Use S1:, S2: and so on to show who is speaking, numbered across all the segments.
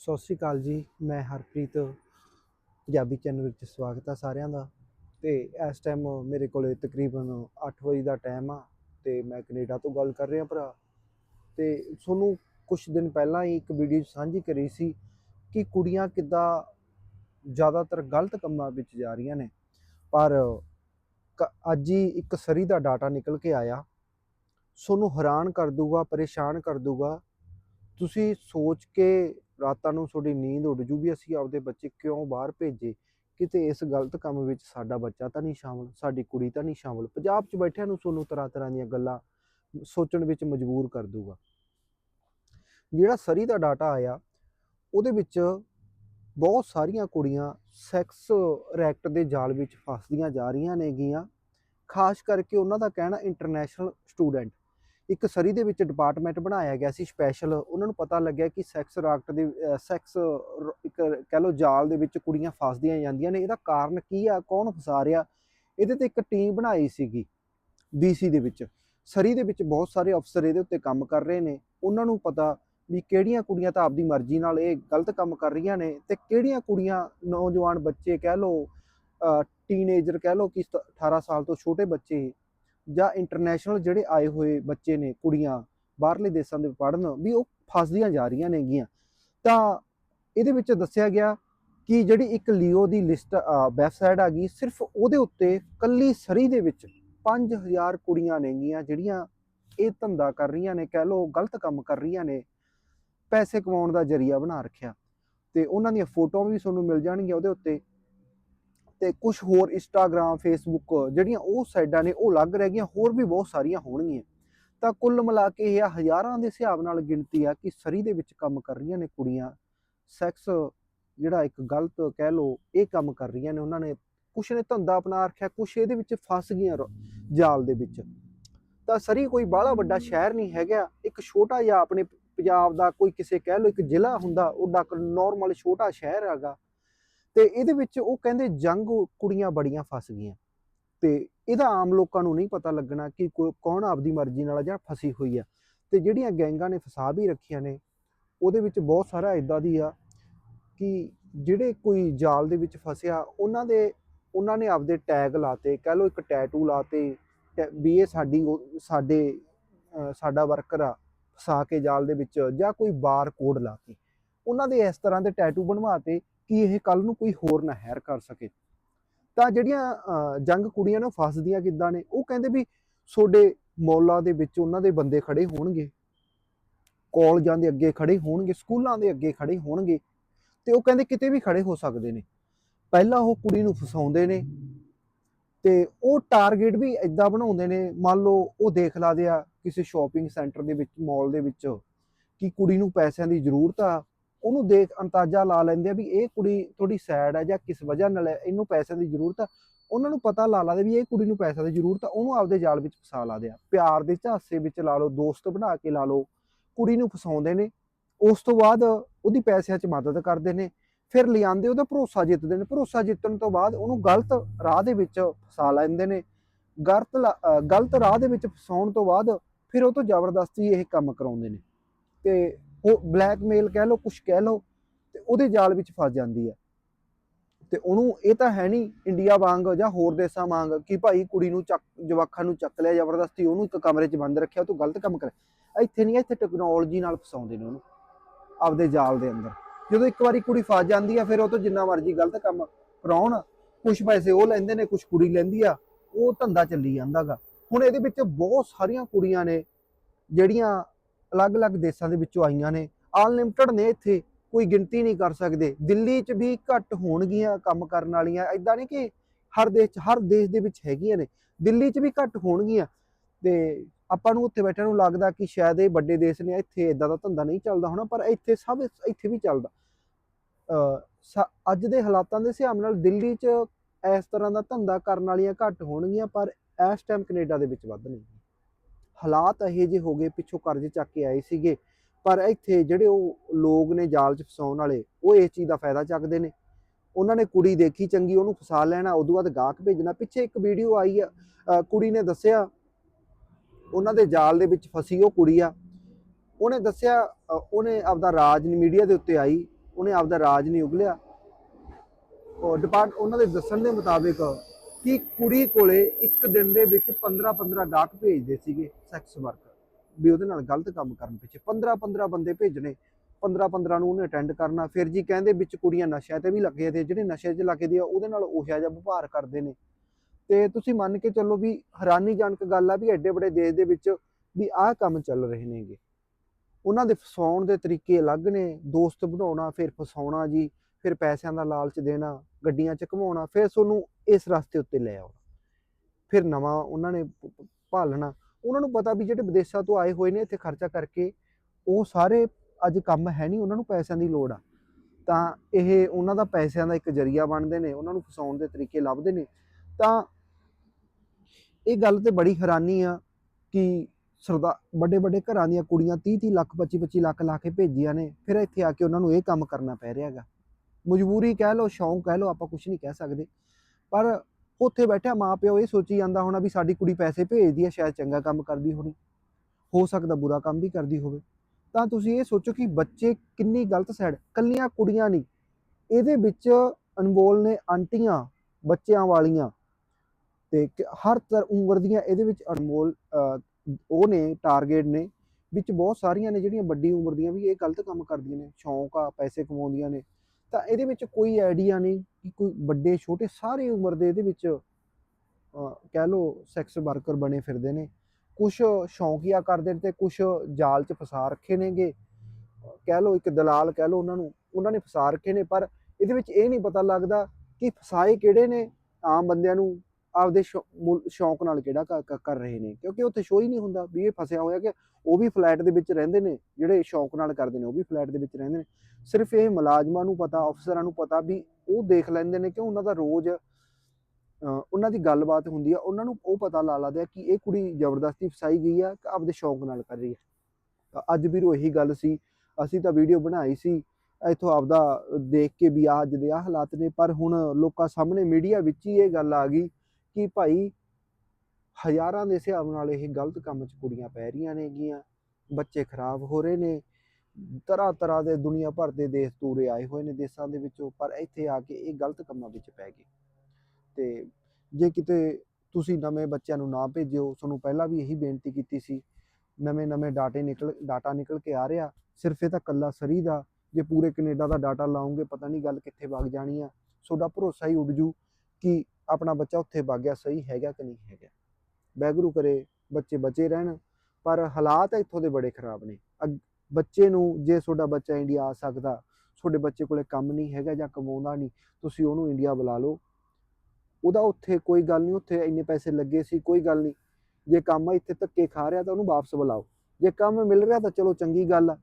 S1: ਸਤਿ ਸ਼੍ਰੀ ਅਕਾਲ ਜੀ, ਮੈਂ ਹਰਪ੍ਰੀਤ, ਪੰਜਾਬੀ ਚੈਨਲ ਵਿੱਚ ਸਵਾਗਤ ਹੈ ਸਾਰਿਆਂ ਦਾ। ਤੇ ਇਸ ਟਾਈਮ ਮੇਰੇ ਕੋਲੇ ਤਕਰੀਬਨ 8 ਵਜੇ ਦਾ ਟਾਈਮ ਆ ਤੇ ਮੈਂ ਕੈਨੇਡਾ ਤੋਂ ਗੱਲ ਕਰ ਰਿਹਾ ਭਰਾ। ਤੇ ਤੁਹਾਨੂੰ ਕੁਝ ਦਿਨ ਪਹਿਲਾਂ ਹੀ ਇੱਕ ਵੀਡੀਓ ਸਾਂਝੀ ਕਰੀ ਸੀ ਕਿ ਕੁੜੀਆਂ ਕਿੱਦਾਂ ਜ਼ਿਆਦਾਤਰ ਗਲਤ ਕੰਮਾਂ ਵਿੱਚ ਜਾ ਰਹੀਆਂ ਨੇ। ਪਰ ਕ- ਅੱਜ ਹੀ ਇੱਕ ਸਰੀ ਦਾ ਡਾਟਾ ਨਿਕਲ ਕੇ ਆਇਆ। ਤੁਹਾਨੂੰ ਹੈਰਾਨ ਕਰ ਦੂਗਾ, ਪਰੇਸ਼ਾਨ ਕਰ ਦੂਗਾ। ਤੁਸੀਂ ਸੋਚ ਕੇ ਰਾਤਾਂ ਨੂੰ ਤੁਹਾਡੀ ਨੀਂਦ ਉੱਡ ਜੂ ਵੀ ਅਸੀਂ ਆਪਦੇ ਬੱਚੇ ਕਿਉਂ ਬਾਹਰ ਭੇਜੇ? ਕਿਤੇ ਇਸ ਗਲਤ ਕੰਮ ਵਿੱਚ ਸਾਡਾ ਬੱਚਾ ਤਾਂ ਨਹੀਂ ਸ਼ਾਮਲ, ਸਾਡੀ ਕੁੜੀ ਤਾਂ ਨਹੀਂ ਸ਼ਾਮਲ। ਪੰਜਾਬ 'ਚ ਬੈਠਿਆਂ ਨੂੰ ਤੁਹਾਨੂੰ ਤਰ੍ਹਾਂ ਤਰ੍ਹਾਂ ਦੀਆਂ ਗੱਲਾਂ ਸੋਚਣ ਵਿੱਚ ਮਜਬੂਰ ਕਰ ਦੂਗਾ ਜਿਹੜਾ ਸਰੀ ਦਾ ਡਾਟਾ ਆਇਆ, ਉਹਦੇ ਵਿੱਚ ਬਹੁਤ ਸਾਰੀਆਂ ਕੁੜੀਆਂ ਸੈਕਸ ਰੈਕਟ ਦੇ ਜਾਲ ਵਿੱਚ ਫਸਦੀਆਂ ਜਾ ਰਹੀਆਂ ਨੇਗੀਆਂ। ਖਾਸ ਕਰਕੇ ਉਹਨਾਂ ਦਾ ਕਹਿਣਾ ਇੰਟਰਨੈਸ਼ਨਲ ਸਟੂਡੈਂਟ ਇੱਕ ਸਰੀ ਦੇ ਵਿੱਚ ਡਿਪਾਰਟਮੈਂਟ ਬਣਾਇਆ ਗਿਆ ਸੀ ਸਪੈਸ਼ਲ ਉਹਨਾਂ ਨੂੰ ਪਤਾ ਲੱਗਿਆ ਕਿ ਸੈਕਸ ਰਾਕਟ ਦੇ ਸੈਕਸ ਇੱਕ ਕਹਿ ਲਓ ਜਾਲ ਦੇ ਵਿੱਚ ਕੁੜੀਆਂ ਫਸਦੀਆਂ ਜਾਂਦੀਆਂ ਨੇ, ਇਹਦਾ ਕਾਰਨ ਕੀ ਆ, ਕੌਣ ਫਸਾ ਰਿਹਾ ਇਹਦੇ ਤੇ ਇੱਕ ਟੀਮ ਬਣਾਈ ਸੀਗੀ ਬੀਸੀ ਦੇ ਵਿੱਚ। ਸਰੀ ਦੇ ਵਿੱਚ ਬਹੁਤ ਸਾਰੇ ਅਫਸਰ ਇਹਦੇ ਉੱਤੇ ਕੰਮ ਕਰ ਰਹੇ ਨੇ। ਉਹਨਾਂ ਨੂੰ ਪਤਾ ਵੀ ਕਿਹੜੀਆਂ ਕੁੜੀਆਂ ਤਾਂ ਆਪਦੀ ਮਰਜ਼ੀ ਨਾਲ ਇਹ ਗਲਤ ਕੰਮ ਕਰ ਰਹੀਆਂ ਨੇ ਤੇ ਕਿਹੜੀਆਂ ਕੁੜੀਆਂ, ਨੌਜਵਾਨ ਬੱਚੇ ਕਹਿ ਲਓ ਟੀਨੇਜਰ ਕਹਿ ਲਓ ਕਿ 18 ਸਾਲ ਤੋਂ ਛੋਟੇ ਬੱਚੇ ਜਾਂ ਇੰਟਰਨੈਸ਼ਨਲ ਜਿਹੜੇ ਆਏ ਹੋਏ ਬੱਚੇ ਨੇ, ਕੁੜੀਆਂ ਬਾਹਰਲੇ ਦੇਸ਼ਾਂ ਦੇ ਪੜ੍ਹਨ ਵੀ ਉਹ ਫਸਦੀਆਂ ਜਾ ਰਹੀਆਂ ਨੇਗੀਆਂ। ਤਾਂ ਇਹਦੇ ਵਿੱਚ ਦੱਸਿਆ ਗਿਆ ਕਿ ਜਿਹੜੀ ਇੱਕ ਲੀਓ ਦੀ ਲਿਸਟ ਵੈਬਸਾਈਟ ਆ ਗਈ, ਸਿਰਫ ਉਹਦੇ ਉੱਤੇ ਕੱਲੀ ਸਰੀ ਦੇ ਵਿੱਚ 5000 ਕੁੜੀਆਂ ਨੇਗੀਆਂ ਜਿਹੜੀਆਂ ਇਹ ਧੰਦਾ ਕਰ ਰਹੀਆਂ ਨੇ, ਕਹਿ ਲਓ ਗਲਤ ਕੰਮ ਕਰ ਰਹੀਆਂ ਨੇ, ਪੈਸੇ ਕਮਾਉਣ ਦਾ ਜਰੀਆ ਬਣਾ ਰੱਖਿਆ। ਤੇ ਉਹਨਾਂ ਦੀਆਂ ਫੋਟੋਆਂ ਵੀ ਤੁਹਾਨੂੰ ਮਿਲ ਜਾਣਗੀਆਂ ਉਹਦੇ ਉੱਤੇ। ਤੇ ਕੁਝ ਹੋਰ ਇੰਸਟਾਗ੍ਰam ਫੇਸਬੁੱਕ ਜਿਹੜੀਆਂ ਉਹ ਸਾਈਡਾਂ ਨੇ, ਉਹ ਅਲੱਗ ਰਹਿ ਗਈਆਂ, ਹੋਰ ਵੀ ਬਹੁਤ ਸਾਰੀਆਂ ਹੋਣਗੀਆਂ। ਤਾਂ ਕੁੱਲ ਮਿਲਾ ਕੇ ਇਹ ਹਜ਼ਾਰਾਂ ਦੇ ਹਿਸਾਬ ਨਾਲ ਗਿਣਤੀ ਆ ਕਿ ਸਰੀ ਦੇ ਵਿੱਚ ਕੰਮ ਕਰ ਰਹੀਆਂ ਨੇ ਕੁੜੀਆਂ। ਸੈਕਸ ਜਿਹੜਾ ਇੱਕ ਗਲਤ ਕਹਿ ਲੋ ਇਹ ਕੰਮ ਕਰ ਰਹੀਆਂ ਨੇ ਉਹਨਾਂ ਨੇ। ਕੁਛ ਨੇ ਧੰਦਾ ਅਪਣਾ ਰੱਖਿਆ, ਕੁਛ ਇਹਦੇ ਵਿੱਚ ਫਸ ਗਈਆਂ ਰ- ਜਾਲ ਦੇ ਵਿੱਚ। ਤਾਂ ਸਰੀ ਕੋਈ ਬਾਹਲਾ ਵੱਡਾ ਸ਼ਹਿਰ ਨਹੀਂ ਹੈਗਾ। ਇੱਕ ਛੋਟਾ ਜਿਹਾ ਆਪਣੇ ਪੰਜਾਬ ਦਾ ਕੋਈ ਕਿਸੇ ਕਹਿ ਲੋ ਇੱਕ ਜ਼ਿਲ੍ਹਾ ਹੁੰਦਾ, ਉਹ ਡਾਕ ਨਾਰਮਲ ਛੋਟਾ ਸ਼ਹਿਰ ਹੈਗਾ। ਤੇ ਇਹਦੇ ਵਿੱਚ ਉਹ ਕਹਿੰਦੇ ਜੰਗ ਕੁੜੀਆਂ ਬੜੀਆਂ ਫਸ ਗਈਆਂ। ਤੇ ਇਹਦਾ ਆਮ ਲੋਕਾਂ ਨੂੰ ਨਹੀਂ ਪਤਾ ਲੱਗਣਾ ਕਿ ਕੋ- ਕੌਣ ਆਪਦੀ ਮਰਜ਼ੀ ਨਾਲ ਜਾਂ ਫਸੀ ਹੋਈ ਆ। ਤੇ ਜਿਹੜੀਆਂ ਗੈਂਗਾਂ ਨੇ ਫਸਾ ਵੀ ਰੱਖੀਆਂ ਨੇ, ਉਹਦੇ ਵਿੱਚ ਬਹੁਤ ਸਾਰਾ ਇਦਾਂ ਦੀ ਆ ਕਿ ਜਿਹੜੇ ਕੋਈ ਜਾਲ ਦੇ ਵਿੱਚ ਫਸਿਆ, ਉਹਨਾਂ ਦੇ, ਉਹਨਾਂ ਨੇ ਆਪਦੇ ਟੈਗ ਲਾਤੇ, ਕਹਿ ਲਓ ਇੱਕ ਟੈਟੂ ਲਾਤੇ, ਟੈ- ਵੀ ਇਹ ਸਾਡੀ ਉਹ- ਸਾਡੇ ਸਾਡਾ ਵਰਕਰ ਆ, ਫਸਾ ਕੇ ਜਾਲ ਦੇ ਵਿੱਚ ਜਾਂ ਕੋਈ ਬਾਰ ਕੋਡ ਲਾਤੀ। ਉਹਨਾਂ ਦੇ ਇਸ ਤਰ੍ਹਾਂ ਦੇ ਟੈਟੂ ਬਣਵਾਤੇ ਕਿ ਇਹ ਕੱਲ ਨੂੰ ਕੋਈ ਹੋਰ ਨਾ ਹੈਰ ਕਰ ਸਕੇ। ਤਾਂ ਜਿਹੜੀਆਂ ਅਹ, ਜੰਗ ਕੁੜੀਆਂ ਨੂੰ ਫਸਦੀਆਂ ਕਿੱਦਾਂ ਨੇ? ਉਹ ਕਹਿੰਦੇ ਵੀ ਤੁਹਾਡੇ ਮੌਲਾਂ ਦੇ ਵਿੱਚ ਉਹਨਾਂ ਦੇ ਬੰਦੇ ਖੜੇ ਹੋਣਗੇ। ਕਾਲਜਾਂ ਦੇ ਅੱਗੇ ਖੜੇ ਹੋਣਗੇ ਸਕੂਲਾਂ ਦੇ ਅੱਗੇ ਖੜੇ ਹੋਣਗੇ। ਤੇ ਉਹ ਕਹਿੰਦੇ ਕਿਤੇ ਵੀ ਖੜੇ ਹੋ ਸਕਦੇ ਨੇ। ਪਹਿਲਾਂ ਉਹ ਕੁੜੀ ਨੂੰ ਫਸਾਉਂਦੇ ਨੇ। ਤੇ ਉਹ ਟਾਰਗੇਟ ਵੀ ਇਦਾਂ ਬਣਾਉਂਦੇ ਨੇ। ਮੰਨ ਲਓ ਉਹ ਦੇਖ ਲਾਦੇ ਆ ਕਿਸੇ ਸ਼ਾਪਿੰਗ ਸੈਂਟਰ ਦੇ ਵਿੱਚ ਮਾਲ ਦੇ ਵਿੱਚ ਕਿ ਕੁੜੀ ਨੂੰ ਪੈਸਿਆਂ ਦੀ ਜ਼ਰੂਰਤ ਆ। ਉਹਨੂੰ ਦੇਖ ਅੰਦਾਜ਼ਾ ਲਾ ਲੈਂਦੇ ਆ ਵੀ ਇਹ ਕੁੜੀ ਥੋੜੀ ਸੈਡ ਹੈ ਜਾਂ ਕਿਸ ਵਜ੍ਹਾ ਨਾਲ ਹੈ, ਇਹਨੂੰ ਪੈਸਿਆਂ ਦੀ ਜ਼ਰੂਰਤ ਆ। ਉਹਨਾਂ ਨੂੰ ਪਤਾ ਲਾ ਲਾਦੇ ਵੀ ਇਹ ਕੁੜੀ ਨੂੰ ਪੈਸਿਆਂ ਦੀ ਜ਼ਰੂਰਤ ਆ ਉਹਨੂੰ ਆਪਦੇ ਜਾਲ ਵਿੱਚ ਫਸਾ ਲਾਦੇ ਆ। ਪਿਆਰ ਦੇ ਝਾਸੇ ਵਿੱਚ ਲਾ ਲਓ ਦੋਸਤ ਬਣਾ ਕੇ ਲਾ ਲਓ ਕੁੜੀ ਨੂੰ ਫਸਾਉਂਦੇ ਨੇ ਉਸ ਤੋਂ ਬਾਅਦ ਉਹਦੀ ਪੈਸਿਆਂ 'ਚ ਮਦਦ ਕਰਦੇ ਨੇ ਫਿਰ ਲਿਆਂਦੇ ਉਹਦਾ ਭਰੋਸਾ ਜਿੱਤਦੇ ਨੇ ਭਰੋਸਾ ਜਿੱਤਣ ਤੋਂ ਬਾਅਦ ਉਹਨੂੰ ਗਲਤ ਰਾਹ ਦੇ ਵਿੱਚ ਫਸਾ ਲੈਂਦੇ ਨੇ। ਗਲਤ ਲਾ- ਗਲਤ ਰਾਹ ਦੇ ਵਿੱਚ ਫਸਾਉਣ ਤੋਂ ਬਾਅਦ ਫਿਰ ਉਹ ਤੋਂ ਜ਼ਬਰਦਸਤੀ ਇਹ ਕੰਮ ਕਰਾਉਂਦੇ ਨੇ। ਤੇ ਉਹ ਬਲੈਕਮੇਲ ਕਹਿ ਲਓ ਕੁਝ ਕਹਿ ਲਓ, ਤੇ ਉਹਦੇ ਜਾਲ ਵਿੱਚ ਫਸ ਜਾਂਦੀ ਹੈ। ਤੇ ਉਹਨੂੰ ਇਹ ਤਾਂ ਹੈ ਨਹੀਂ, ਇੰਡੀਆ ਵਾਂਗ ਜਾਂ ਹੋਰ ਦੇਸ਼ਾਂ ਵਾਂਗ ਕਿ ਭਾਈ ਕੁੜੀ ਨੂੰ ਚੱਕ, ਜਵਾਖਾਂ ਨੂੰ ਚੱਕ ਲਿਆ ਜ਼ਬਰਦਸਤੀ, ਉਹਨੂੰ ਇੱਕ ਕਮਰੇ 'ਚ ਬੰਦ ਰੱਖਿਆ ਤੂੰ ਗਲਤ ਕੰਮ ਕਰ ਇੱਥੇ ਨਹੀਂ, ਇੱਥੇ ਟੈਕਨੋਲੋਜੀ ਨਾਲ ਫਸਾਉਂਦੇ ਨੇ ਉਹਨੂੰ, ਆਪਦੇ ਜਾਲ ਦੇ ਅੰਦਰ। ਜਦੋਂ ਇੱਕ ਵਾਰੀ ਕੁੜੀ ਫਸ ਜਾਂਦੀ ਆ ਫਿਰ ਉਹ ਤੋਂ ਜਿੰਨਾ ਮਰਜ਼ੀ ਗਲਤ ਕੰਮ ਕਰਾਉਣ ਕੁਝ ਪੈਸੇ ਉਹ ਲੈਂਦੇ ਨੇ ਕੁਝ ਕੁੜੀ ਲੈਂਦੀ ਆ, ਉਹ ਧੰਦਾ ਚੱਲੀ ਜਾਂਦਾਗਾ ਹੁਣ ਇਹਦੇ ਵਿੱਚ ਬਹੁਤ ਸਾਰੀਆਂ ਕੁੜੀਆਂ ਨੇ, ਜਿਹੜੀਆਂ ਅਲੱਗ-ਅਲੱਗ ਦੇਸ਼ਾਂ ਦੇ ਵਿੱਚੋਂ ਆਈਆਂ ਨੇ। ਅਨਲਿਮਟਿਡ ਨੇ ਇੱਥੇ ਕੋਈ ਗਿਣਤੀ ਨਹੀਂ ਕਰ ਸਕਦੇ। ਦਿੱਲੀ 'ਚ ਵੀ ਘੱਟ ਹੋਣਗੀਆਂ ਕੰਮ ਕਰਨ ਵਾਲੀਆਂ। ਐਦਾਂ ਨਹੀਂ ਕਿ ਹਰ ਦੇਸ਼ 'ਚ, ਹਰ ਦੇਸ਼ ਦੇ ਵਿੱਚ ਹੈਗੀਆਂ ਨੇ। ਦਿੱਲੀ 'ਚ ਵੀ ਘੱਟ ਹੋਣਗੀਆਂ। ਤੇ ਆਪਾਂ ਨੂੰ ਉੱਥੇ ਬੈਠਿਆਂ ਨੂੰ ਲੱਗਦਾ ਕਿ ਸ਼ਾਇਦ ਇਹ ਵੱਡੇ ਦੇਸ਼ ਨੇ, ਇੱਥੇ ਇਦਾਂ ਦਾ ਧੰਦਾ ਨਹੀਂ ਚੱਲਦਾ ਹੋਣਾ, ਪਰ ਇੱਥੇ ਸਭ ਇੱਥੇ ਵੀ ਚੱਲਦਾ। ਸ- ਅੱਜ ਦੇ ਹਾਲਾਤਾਂ ਦੇ ਹਿਸਾਬ ਨਾਲ ਦਿੱਲੀ 'ਚ ਇਸ ਤਰ੍ਹਾਂ ਦਾ ਧੰਦਾ ਕਰਨ ਵਾਲੀਆਂ ਘੱਟ ਹੋਣਗੀਆਂ, ਪਰ ਇਸ ਟਾਈਮ ਕੈਨੇਡਾ ਦੇ ਵਿੱਚ ਵੱਧ ਨੇ ਹਾਲਾਤ ਇਹੋ ਜਿਹੇ ਹੋ ਗਏ, ਪਿੱਛੋਂ ਕਰਜ਼ੇ ਚੱਕ ਕੇ ਆਏ ਸੀਗੇ। ਪਰ ਇੱਥੇ ਜਿਹੜੇ ਉਹ ਲੋਕ ਨੇ ਜਾਲ 'ਚ ਫਸਾਉਣ ਵਾਲੇ, ਉਹ ਇਸ ਚੀਜ਼ ਦਾ ਫਾਇਦਾ ਚੱਕਦੇ ਨੇ। ਉਹਨਾਂ ਨੇ ਕੁੜੀ ਦੇਖੀ ਚੰਗੀ, ਉਹਨੂੰ ਫਸਾ ਲੈਣਾ, ਉਦੋਂ ਬਾਅਦ ਗਾਹਕ ਭੇਜਣਾ। ਪਿੱਛੇ ਇੱਕ ਵੀਡੀਓ ਆਈ ਆ ਕੁੜੀ ਨੇ ਦੱਸਿਆ, ਉਹਨਾਂ ਦੇ ਜਾਲ ਦੇ ਵਿੱਚ ਫਸੀ ਉਹ ਕੁੜੀ ਆ। ਉਹਨੇ ਦੱਸਿਆ ਉਹਨੇ ਆਪਦਾ ਰਾਜ ਨਹੀਂ ਮੀਡੀਆ ਦੇ ਉੱਤੇ ਆਈ, ਉਹਨੇ ਆਪਦਾ ਰਾਜ ਨਹੀਂ ਉਗਲਿਆ। ਉਹ ਡਿਪਾਰਟ, ਉਹਨਾਂ ਦੇ ਦੱਸਣ ਦੇ ਮੁਤਾਬਿਕ ਕਿ ਕੁੜੀ ਕੋਲੇ ਇੱਕ ਦਿਨ ਦੇ ਵਿੱਚ 15 15 ਗਾਹਕ ਭੇਜਦੇ ਸੀਗੇ ਸੈਕਸ ਵਰਕਰ ਵੀ ਉਹਦੇ ਨਾਲ ਗਲਤ ਕੰਮ ਕਰਨ ਪਿੱਛੇ। 15 15 ਬੰਦੇ ਭੇਜਣੇ 15 15 ਨੂੰ ਉਹਨੇ ਅਟੈਂਡ ਕਰਨਾ, ਫਿਰ ਜੀ ਕਹਿੰਦੇ ਵਿੱਚ ਕੁੜੀਆਂ ਨਸ਼ਿਆਂ ਤੇ ਵੀ ਲੱਗੇ ਤੇ ਜਿਹੜੇ ਨਸ਼ੇ 'ਚ ਲੱਗੇ ਦੀ ਆ, ਉਹਦੇ ਨਾਲ ਉਹੋ ਜਿਹਾ ਵਪਾਰ ਕਰਦੇ ਨੇ। ਤੇ ਤੁਸੀਂ ਮੰਨ ਕੇ ਚੱਲੋ ਵੀ ਹੈਰਾਨੀਜਨਕ ਗੱਲ ਆ ਵੀ ਐਡੇ ਵੱਡੇ ਦੇਸ਼ ਦੇ ਵਿੱਚ ਵੀ ਆਹ ਕੰਮ ਚੱਲ ਰਹੇ ਨੇਗੇ। ਉਹਨਾਂ ਦੇ ਫਸਾਉਣ ਦੇ ਤਰੀਕੇ ਅਲੱਗ ਨੇ, ਦੋਸਤ ਬਣਾਉਣਾ, ਫਿਰ ਫਸਾਉਣਾ ਜੀ, ਫਿਰ ਪੈਸਿਆਂ ਦਾ ਲਾਲਚ ਦੇਣਾ, ਗੱਡੀਆਂ 'ਚ ਘਮਾਉਣਾ, ਫਿਰ ਤੁਹਾਨੂੰ ਇਸ ਰਸਤੇ ਉੱਤੇ ਲੈ ਆਉਣਾ। ਫਿਰ ਨਵਾਂ ਉਹਨਾਂ ਨੇ ਭਾਲਣਾ। ਉਹਨਾਂ ਨੂੰ ਪਤਾ ਵੀ ਜਿਹੜੇ ਵਿਦੇਸ਼ਾਂ ਤੋਂ ਆਏ ਹੋਏ ਨੇ, ਇੱਥੇ ਖਰਚਾ ਕਰਕੇ ਉਹ ਸਾਰੇ ਅੱਜ ਕੰਮ ਹੈ ਨਹੀਂ, ਉਹਨਾਂ ਨੂੰ ਪੈਸਿਆਂ ਦੀ ਲੋੜ ਆ। ਤਾਂ ਇਹ ਉਹਨਾਂ ਦਾ ਪੈਸਿਆਂ ਦਾ ਇੱਕ ਜਰੀਆ ਬਣਦੇ ਨੇ, ਉਹਨਾਂ ਨੂੰ ਫਸਾਉਣ ਦੇ ਤਰੀਕੇ ਲੱਭਦੇ ਨੇ। ਤਾਂ ਇਹ ਗੱਲ ਤੇ ਬੜੀ ਹੈਰਾਨੀ ਆ ਕਿ ਸਰਦਾ ਵੱਡੇ ਵੱਡੇ ਘਰਾਂ ਦੀਆਂ ਕੁੜੀਆਂ 30 30 ਲੱਖ 25 25 ਲੱਖ ਲਾ ਕੇ ਭੇਜੀਆਂ ਨੇ, ਫਿਰ ਇੱਥੇ ਆ ਕੇ ਉਹਨਾਂ ਨੂੰ ਇਹ ਕੰਮ ਕਰਨਾ ਪੈ ਰਿਹਾ ਹੈਗਾ। ਮਜਬੂਰੀ ਕਹਿ ਲਓ, ਸ਼ੌਂਕ ਕਹਿ ਲਓ, ਆਪਾਂ ਕੁਝ ਨਹੀਂ ਕਹਿ ਸਕਦੇ। ਪਰ ਉੱਥੇ ਬੈਠਾ ਮਾਂ ਪਿਓ ਇਹ ਸੋਚੀ ਜਾਂਦਾ ਹੋਣਾ ਵੀ ਸਾਡੀ ਕੁੜੀ ਪੈਸੇ ਭੇਜਦੀ ਹੈ ਸ਼ਾਇਦ ਚੰਗਾ ਕੰਮ ਕਰਦੀ ਹੋਣੀ। ਹੋ ਸਕਦਾ ਬੁਰਾ ਕੰਮ ਵੀ ਕਰਦੀ ਹੋਵੇ। ਤਾਂ ਤੁਸੀਂ ਇਹ ਸੋਚੋ ਕਿ ਬੱਚੇ ਕਿੰਨੀ ਗਲਤ ਸਾਈਡ ਕੱਲੀਆਂ ਕੁੜੀਆਂ ਨਹੀਂ। ਇਹਦੇ ਵਿੱਚ ਅਨਮੋਲ ਨੇ ਆਂਟੀਆਂ, ਬੱਚਿਆਂ ਵਾਲੀਆਂ ਤੇ ਹਰ ਤਰ, ਉਮਰ ਦੀਆਂ ਇਹਦੇ ਵਿੱਚ ਅਨਮੋਲ ਉਹ ਨੇ, ਟਾਰਗੇਟ ਨੇ, ਵਿੱਚ ਬਹੁਤ ਸਾਰੀਆਂ ਨੇ ਜਿਹੜੀਆਂ ਵੱਡੀ ਉਮਰ ਦੀਆਂ ਵੀ ਇਹ ਗਲਤ ਕੰਮ ਕਰਦੀਆਂ ਨੇ। ਸ਼ੌਂਕ ਆ, ਪੈਸੇ ਕਮਾਉਂਦੀਆਂ ਨੇ। ਤਾਂ ਇਹਦੇ ਵਿੱਚ ਕੋਈ ਆਈਡੀਆ ਨਹੀਂ ਕਿ ਕੋਈ ਵੱਡੇ, ਛੋਟੇ ਸਾਰੇ ਉਮਰ ਦੇ ਇਹਦੇ ਵਿੱਚ ਕਹਿ ਲਓ ਸੈਕਸ ਵਰਕਰ ਬਣੇ ਫਿਰਦੇ ਨੇ। ਕੁਝ ਸ਼ੌਂਕੀਆ ਕਰਦੇ ਨੇ ਤੇ ਕੁਝ ਜਾਲ 'ਚ ਫਸਾ ਰੱਖੇ ਨੇਗੇ। ਕਹਿ ਲਓ ਇੱਕ ਦਲਾਲ, ਕਹਿ ਲਓ ਉਹਨਾਂ ਨੂੰ, ਉਹਨਾਂ ਨੇ ਫਸਾ ਰੱਖੇ ਨੇ, ਪਰ ਇਹਦੇ ਵਿੱਚ ਇਹ ਨਹੀਂ ਪਤਾ ਲੱਗਦਾ ਕਿ ਫਸਾਏ ਕਿਹੜੇ ਨੇ। ਆਮ ਬੰਦਿਆਂ ਨੂੰ ਆਪਦੇ ਸ਼ੌ- ਮੁੱਲ- ਸ਼ੌਂਕ ਨਾਲ ਕਿਹੜਾ ਕ- ਕ- ਕਰ ਰਹੇ ਨੇ, ਕਿਉਂਕਿ ਉੱਥੇ ਸ਼ੋਅ ਹੀ ਨਹੀਂ ਹੁੰਦਾ, ਵੀ ਇਹ ਫਸਿਆ ਹੋਇਆ ਕਿ ਉਹ ਵੀ ਫਲੈਟ ਦੇ ਵਿੱਚ ਰਹਿੰਦੇ ਨੇ, ਜਿਹੜੇ ਸ਼ੌਂਕ ਨਾਲ ਕਰਦੇ ਨੇ, ਉਹ ਵੀ ਫਲੈਟ ਦੇ ਵਿੱਚ ਰਹਿੰਦੇ ਨੇ। ਸਿਰਫ ਇਹ ਮੁਲਾਜ਼ਮਾਂ ਨੂੰ ਪਤਾ ਅਫਸਰਾਂ ਨੂੰ ਪਤਾ ਵੀ ਉਹ ਦੇਖ ਲੈਂਦੇ ਨੇ ਕਿ ਉਹਨਾਂ ਦਾ ਰੋਜ਼ ਉਹਨਾਂ ਦੀ ਗੱਲਬਾਤ ਹੁੰਦੀ ਆ, ਉਹਨਾਂ ਨੂੰ ਉਹ ਪਤਾ ਲਾ ਲਾਦੇ ਆ ਕਿ ਇਹ ਕੁੜੀ ਜ਼ਬਰਦਸਤੀ ਫਸਾਈ ਗਈ ਆ, ਕਿ ਆਪਦੇ ਸ਼ੌਂਕ ਨਾਲ ਕਰ ਰਹੀ ਹੈ ਤਾਂ ਅੱਜ ਵੀ ਇਹੀ ਗੱਲ ਸੀ, ਅਸੀਂ ਤਾਂ ਵੀਡੀਓ ਬਣਾਈ ਸੀ, ਇੱਥੋਂ ਆਪਦਾ ਦੇਖ ਕੇ ਵੀ ਆਹ ਅੱਜ ਦੇ ਆਹ ਹਾਲਾਤ ਨੇ, ਪਰ ਹੁਣ ਲੋਕਾਂ ਸਾਹਮਣੇ ਮੀਡੀਆ ਵਿੱਚ ਹੀ ਇਹ ਗੱਲ ਆ ਗਈ ਕਿ ਭਾਈ ਹਜ਼ਾਰਾਂ ਦੇ ਹਿਸਾਬ ਨਾਲ ਇਹ ਗਲਤ ਕੰਮ 'ਚ ਕੁੜੀਆਂ ਪੈ ਰਹੀਆਂ ਨੇਗੀਆਂ, ਬੱਚੇ ਖਰਾਬ ਹੋ ਰਹੇ ਨੇ, ਤਰ੍ਹਾਂ ਤਰ੍ਹਾਂ ਦੇ ਦੁਨੀਆ ਭਰ ਦੇ ਦੇਸ਼ ਤੂਰੇ ਆਏ ਹੋਏ ਨੇ ਦੇਸ਼ਾਂ ਦੇ ਵਿੱਚੋਂ, ਪਰ ਇੱਥੇ ਆ ਕੇ ਇਹ ਗਲਤ ਕੰਮਾਂ ਵਿੱਚ ਪੈ ਗਏ। ਤੇ ਜੇ ਕਿਤੇ ਤੁਸੀਂ ਨਵੇਂ ਬੱਚਿਆਂ ਨੂੰ ਨਾ ਭੇਜਿਓ, ਤੁਹਾਨੂੰ ਪਹਿਲਾਂ ਵੀ ਇਹੀ ਬੇਨਤੀ ਕੀਤੀ ਸੀ, ਨਵੇਂ ਨਵੇਂ ਡਾਟੇ ਨਿਕਲ, ਡਾਟਾ ਨਿਕਲ ਕੇ ਆ ਰਿਹਾ, ਸਿਰਫ ਇਹ ਤਾਂ ਕੱਲਾ ਸਰੀ ਦਾ, ਜੇ ਪੂਰੇ ਕੈਨੇਡਾ ਦਾ ਡਾਟਾ ਲਾਉਂਗੇ ਪਤਾ ਨਹੀਂ ਗੱਲ ਕਿੱਥੇ ਵਗ ਜਾਣੀ ਆ। ਤੁਹਾਡਾ ਭਰੋਸਾ ਹੀ ਉੱਡ ਜੂ ਕਿ ਆਪਣਾ ਬੱਚਾ ਉੱਥੇ ਵਗ ਗਿਆ, ਸਹੀ ਹੈਗਾ ਕਿ ਨਹੀਂ ਹੈਗਾ। ਬੈਗਰੂ ਕਰੇ, ਬੱਚੇ ਬਚੇ ਰਹਿਣ, ਪਰ ਹਾਲਾਤ ਇੱਥੋਂ ਦੇ ਬੜੇ ਖਰਾਬ ਨੇ। ਅੱਗ- ਬੱਚੇ ਨੂੰ ਜੇ ਤੁਹਾਡਾ ਬੱਚਾ ਇੰਡੀਆ ਆ ਸਕਦਾ, ਤੁਹਾਡੇ ਬੱਚੇ ਕੋਲੇ ਕੰਮ ਨਹੀਂ ਹੈਗਾ ਜਾਂ ਕਮਾਉਂਦਾ ਨਹੀਂ, ਤੁਸੀਂ ਉਹਨੂੰ ਇੰਡੀਆ ਬੁਲਾ ਲਓ। ਉਹਦਾ ਉੱਥੇ ਕੋਈ ਗੱਲ ਨਹੀਂ, ਉੱਥੇ ਇੰਨੇ ਪੈਸੇ ਲੱਗੇ ਸੀ, ਕੋਈ ਗੱਲ ਨਹੀਂ। ਜੇ ਕੰਮ ਇੱਥੇ ਧੱਕੇ ਖਾ ਰਿਹਾ ਤਾਂ ਉਹਨੂੰ ਵਾਪਸ ਬੁਲਾਓ। ਜੇ ਕੰਮ ਮਿਲ ਰਿਹਾ ਤਾਂ ਚਲੋ ਚੰਗੀ ਗੱਲ ਆ,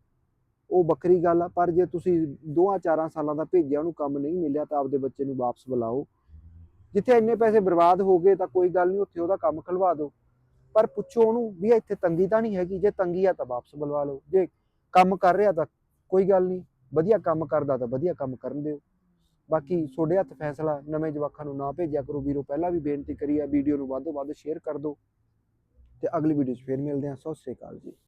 S1: ਉਹ ਵੱਖਰੀ ਗੱਲ ਆ, ਪਰ ਜੇ ਤੁਸੀਂ ਦੋਆਂ ਚਾਰਾਂ ਸਾਲਾਂ ਦਾ ਭੇਜਿਆ ਉਹਨੂੰ ਕੰਮ ਨਹੀਂ ਮਿਲਿਆ ਤਾਂ ਆਪਦੇ ਬੱਚੇ ਨੂੰ ਵਾਪਸ ਬੁਲਾਓ। ਜਿੱਥੇ ਇੰਨੇ ਪੈਸੇ ਬਰਬਾਦ ਹੋ ਗਏ ਤਾਂ ਕੋਈ ਗੱਲ ਨਹੀਂ, ਉੱਥੇ ਉਹਦਾ ਕੰਮ ਖਲਵਾ ਦਿਓ। ਪਰ ਪੁੱਛੋ ਉਹਨੂੰ ਵੀ ਇੱਥੇ ਤੰਗੀ ਤਾਂ ਨਹੀਂ ਹੈਗੀ, ਜੇ ਤੰਗੀ ਆ ਤਾਂ ਵਾਪਸ ਬੁਲਵਾ ਲਓ। ਜੇ ਕੰਮ ਕਰ ਰਿਹਾ ਤਾਂ ਕੋਈ ਗੱਲ ਨਹੀਂ, ਵਧੀਆ ਕੰਮ ਕਰਦਾ ਤਾਂ ਵਧੀਆ ਕੰਮ ਕਰਨ ਦਿਓ। ਬਾਕੀ ਤੁਹਾਡੇ ਹੱਥ ਫੈਸਲਾ, ਨਵੇਂ ਜਵਾਕਾਂ ਨੂੰ ਨਾ ਭੇਜਿਆ ਕਰੋ ਵੀਰੋ, ਪਹਿਲਾਂ ਵੀ ਬੇਨਤੀ ਕਰੀ ਆ, ਵੀਡੀਓ ਨੂੰ ਵੱਧ ਤੋਂ ਵੱਧ ਸ਼ੇਅਰ ਕਰ ਦਿਓ। ਤੇ ਅਗਲੀ ਵੀਡੀਓ 'ਚ ਫੇਰ ਮਿਲਦੇ ਹਾਂ। ਸਤਿ ਸ਼੍ਰੀ ਅਕਾਲ ਜੀ।